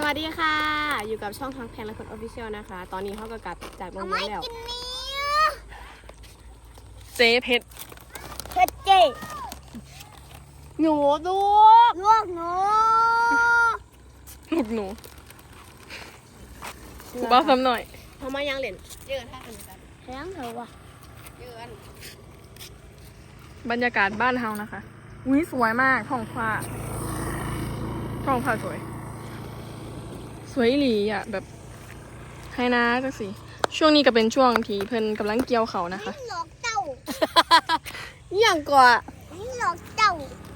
สวัสดีค่ะ อยู่กับช่องทางแพนและคนออฟฟิเชียลนะคะ ตอนนี้เขาก็กลับจากโรงเรียนแล้ว เจ๊เพชรเฮ็ดเจ๊หนูดูลวกหนูลูกหนูกูบ้าซ้ำหน่อยเขามายังเหรียญเยอะท่ากันกันแห้งเถอะวะเยอะบรรยากาศบ้านเฮานะคะอุ้ยสวยมากท้องฟ้าท้องฟ้าสวย สวยอีหลีอะแบบให้นะจังสิ ช่วงนี้ก็เป็นช่วงที่เพิ่นกำลังเกี่ยวเขานะคะนี่หลอกเจ้านี่อย่างก่อนนี่หลอกเจ้า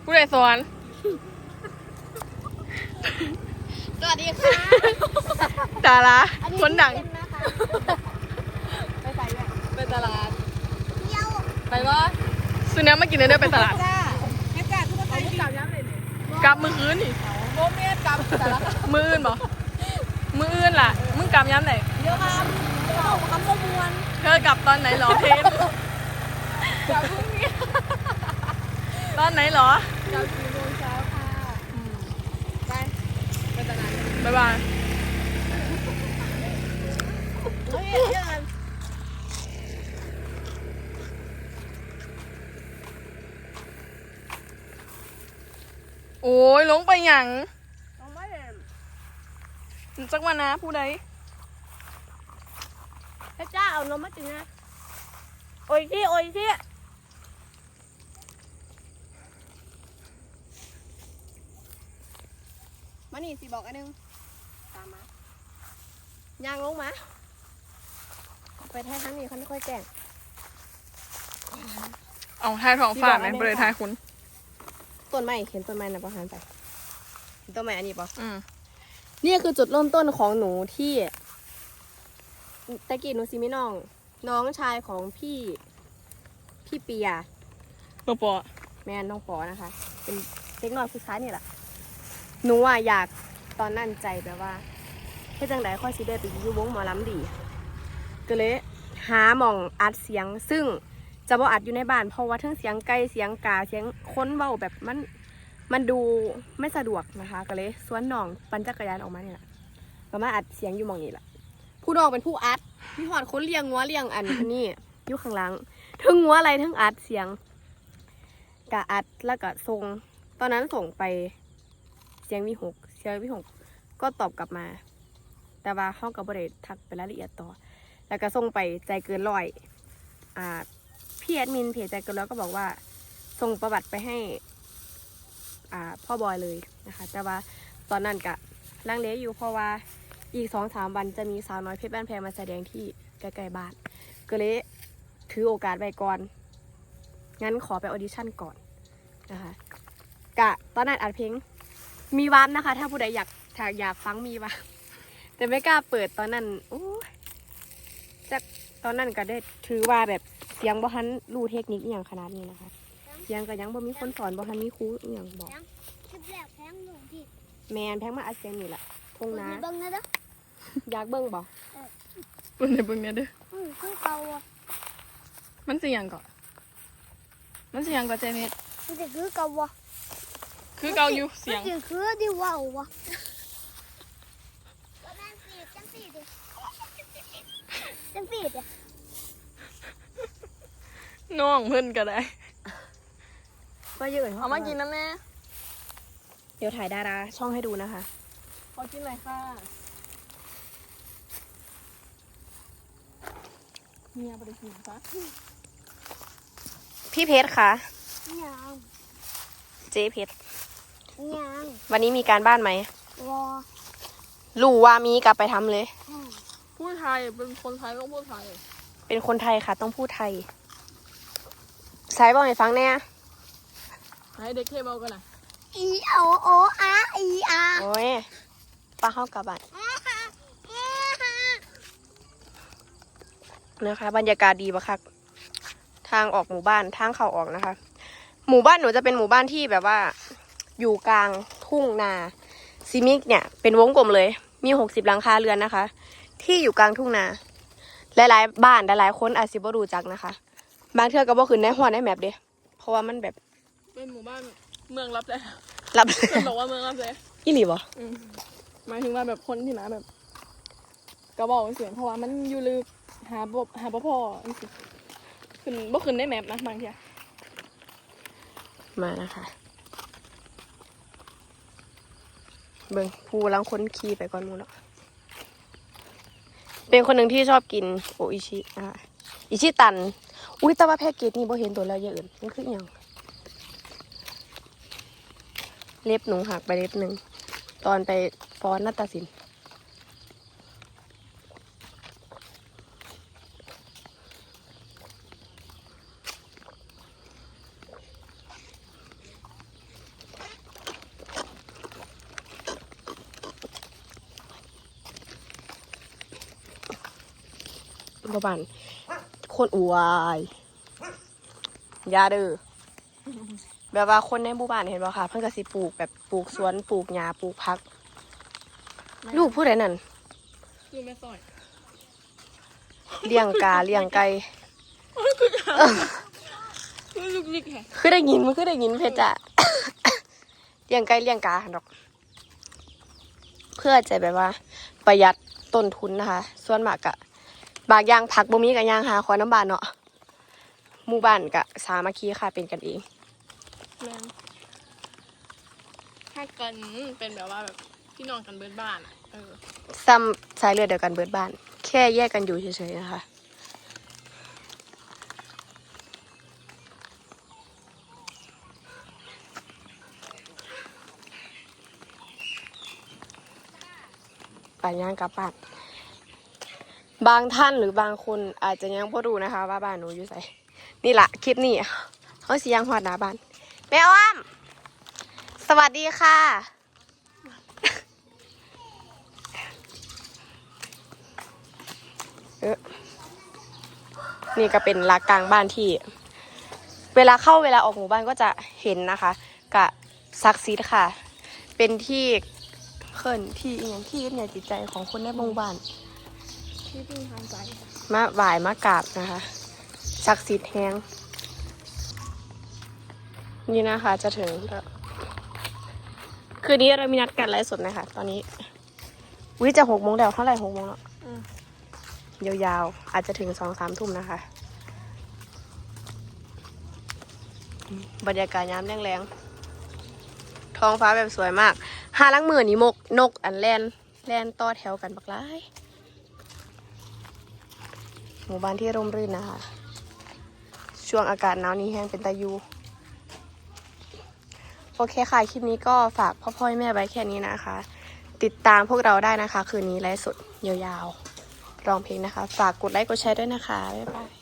ผู้ใดสอน สวัสดีค่ะ ดาราคนดัง เป็นนะคะไปใส่แบบไปตลาดเดียวไปว่าซื้อน้ำมากินเด้อไปตลาดจ้าแม่จ้าทุกคนไปที่กลับยังเลยกลับมือคืนนี่โมเมนต์กลับแต่ละมืออื่นบ่ มืออื่นล่ะ มึงกลับย้ำไหนเยอะครับเราคำประมวลเธอกลับตอนไหนหรอเพชรกลับพรุ่งนี้ตอนไหนหรอกลับสี่โมงเช้าค่ะไปไปตลาดบ๊ายบายเฮ้ยเยอะกันโอ้ยลงไปหยังต้องไม่เห็น จักมานะผู้ใดพระเจ้าเอานมมาจึงนะ โอ้ยที่โอ้ยที่มานี่สิบอกอันหนึง ตามมา ยางลงมา ไปแท้ทั้งนี้เขาไม่ค่อยแกล้งเอาทายทองฝากไหมพี่บอกบริทายคุณ ต้นไม้เห็นต้นไม้นะประหารไปเห็นต้นไม้อันนี้ปะอืม นี่คือจุดเริ่มต้นของหนูที่ตะกี้หนูซิมิน้อง น้องชายของพี่พี่เปียปอปอแม่น้องปอนะคะ เป็นเด็กน้อยผู้ชายนี่แหละหนูอะอยากตอนนั้นใจแบบว่าเฮ็ดจังไดค่อยสิได้ไปอยู่วงหมอลำดี ก็เลยหาหม่องอัดเสียง ซึ่งจะบ่อัดอยู่ในบ้านเพราะว่าเทั้งเสียงไก่เสียงกาเสียงคนเว้าแบบมัน มันดูไม่สะดวกนะคะ ก็เลยสวนน้องปั่นจักรยานออกมาเนี่ยแหละก็มาอัดเสียงอยู่มองนี้แหละผู้น้องเป็นผู้อัดพี่หอดคนเลี้ยงงัวเลี้ยงอันนี้อยู่ข้างหลังทึงงัวอะไรทึงอัดเสียงกะอัดแล้วก็ส่ง ตอนนั้นส่งไปเสียงวิหกเสียงวิหกก็ตอบกลับมา แต่ว่าเขากับบริทักไปรายละเอียดต่อ แล้วก็ส่งไปใจเกินร้อยอ่าพี่แอดมินเพจใจเกินร้อยก็บอกว่าส่งประวัติไปให้ อ่าพ่อบอยเลยนะคะ แต่ว่าตอนนั้นกะลังเลอยู่เพราะว่าอีกสองสามวันจะมีสาวน้อยเพชรบ้านแพงมาแสดงที่ใกล้ๆบ้านก็เลยถือโอกาสไปก่อน งั้นขอไปออดิชั่นก่อนนะคะกะตอนนั้นอัดเพลงมีวันนะคะ ถ้าผู้ใดอยากอยากอยากฟังมีวันแต่ไม่กล้าเปิดตอนนั้นโอ้จากตอนนั้นก็ได้ถือว่าแบบเสียงบ่ทันรู้เทคนิคอย่างขนาดนี้นะคะ เสียงก็ยังบ่มีคนสอนบ่ทันมีครูอหย่างบอก คลิปแรกแพงหนูผิดแมนแพงมาอัดเสียงนี่แหละทงนะเบิ่งนะเด้ออยากเบิ่งบ่เบิ่งในเบิ่งเนี่ยเด้อ อือคือเก่าอะมันสิหยังก่อนมันสิหยังก่อนเจ๊เพชรมันจะคือเก่าอะคือเกาอยู่เสียง มันจะคือที่ว่าวอะจังสีดิจังสีดิน้องเพิ่นก็ได้ ก็เยอะเอามากินนะแม่ เดี๋ยวถ่ายดาราช่องให้ดูนะคะ ขอกินหน่อยค่ะเมียบ่ได้กินซะพี่เพชรคะยางเจ๊เพชรยางวันนี้มีการบ้านไหมวอรู้ว่ามีกลับไปทำเลยอืมพูดไทยเป็นคนไทยต้องพูดไทย เป็นคนไทยค่ะ ต้องพูดไทยสายบอกให้ฟังแน่ ให้เด็กเทเบากันนะอีโอโออาอีอาโอ้ยป้าเข้ากลับบ้านนะคะ บรรยากาศดีปะคะทางออกหมู่บ้านทางเข้าออกนะคะ หมู่บ้านหนูจะเป็นหมู่บ้านที่แบบว่า อยู่กลางทุ่งนาซิมิกเนี่ย เป็นวงกลมเลย มีหกสิบหลังคาเรือนนะคะ ที่อยู่กลางทุ่งนาหลายๆบ้านหลายๆคนอาจสิบ่รู้จักนะคะ บางเทื่อก็บ่ขึ้นในหัวในแมปเด้เพราะว่ามันแบบ เป็นหมู่บ้านเมืองรับเลยรับเพื่อนบอกว่าเมืองรับเลยอีหลีบ่อืมหมายถึงว่าแบบคนที่มาแบบกระบอกเสียงเพราะว่ามันอยู่ลึกหาบบหาบ่พอจังซี้ขึ้นบ่ขึ้นได้แมปนะบางทีอะมานะคะเบิ่งผู้ลังคนขี่ไปก่อนหมูเนาะเป็นคนหนึ่งที่ชอบกินโออิชินะคะอิชิตัน อุ้ยแต่ว่าแพ็กเกจนี่บ่เห็นตัวแล้วอย่างอื่นมันคืออหย่าง เล็บหนูหักไปเล็บหนึ่ง ตอนไปฟ้อนนาฏศิลป์บ่บันคนอวยอยาเด้อ แบบว่าคนในหมู่บ้านเห็นบ่ค่ะ เพิ่นก็สิปลูกแบบปลูกสวนปลูกหญ้าปลูกผัก ลูกผู้ใดนั่นคือแม่ซอยเลี้ยงกาเลี้ยงไก่คือลูกนิกแฮะคือได้ยินมันคือได้ยินเพชรจะเลี้ยงไก่เลี้ยงกาหั่นดอก เพื่อจะแบบว่า ประหยัดต้นทุนนะคะ ส่วนมากกะบางอย่างผักบ่มีกับย่างหาคอน้ำบานเนาะหมู่บ้านกะสามัคคีค่ะเป็นกันเอง แม่นถ้ากันเป็นแบบว่าแบบพี่น้องกันเบิดบ้านอะเออซ้ำสายเลือดเดียวกันเบิดบ้าน แค่แยกกันอยู่เฉยๆนะคะไปย่างกลับบ้านบางท่านหรือบางคนอาจจะยังพ่รู้นะคะ ว่าบ้านหนูอยู่ไสนี่ละคลิปนี้เขาสียางหอดหน้าบ้าน แม่อ้อม สวัสดีค่ะเออนี่ก็เป็นลากกลางบ้านที่ เวลาเข้าเวลาออกหมู่บ้านก็จะเห็นนะคะกะซักซีดค่ะ เป็นที่เขินที่อหย่างที่ยึดเหนี่ยวจิตใจของคนในหมู่บ้านที่พึ่งทางใจมาไหวายมากราบนะคะศักดิ์สิทธิ์แหง นี่นะคะ จะถึงแล้วคืนนี้เรามีนัดกันไลฟ์สดนะคะ ตอนนี้วิจะหกโมงแล้วเท่าไหร่หกโมงแล้วอืมยาวๆ อาจจะถึงสองสามทุ่มนะคะ บรรยากาศยามแรงๆ ท้องฟ้าแบบสวยมากหาลังมือนี่มกนกอันแลนแลนต่อแถวกันบักหลายหมู่บ้านที่ร่มรื่นนะคะ ช่วงอากาศหนาวนี้แห้งเป็นตายูโอเคค่ะ คลิปนี้ก็ฝากพ่อพ่อแม่ไว้แค่นี้นะคะ ติดตามพวกเราได้นะคะ คืนนี้ไลฟ์สดยาวๆร้องเพลงนะคะ ฝากกดไลค์กดแชร์ด้วยนะคะ บ๊ายบาย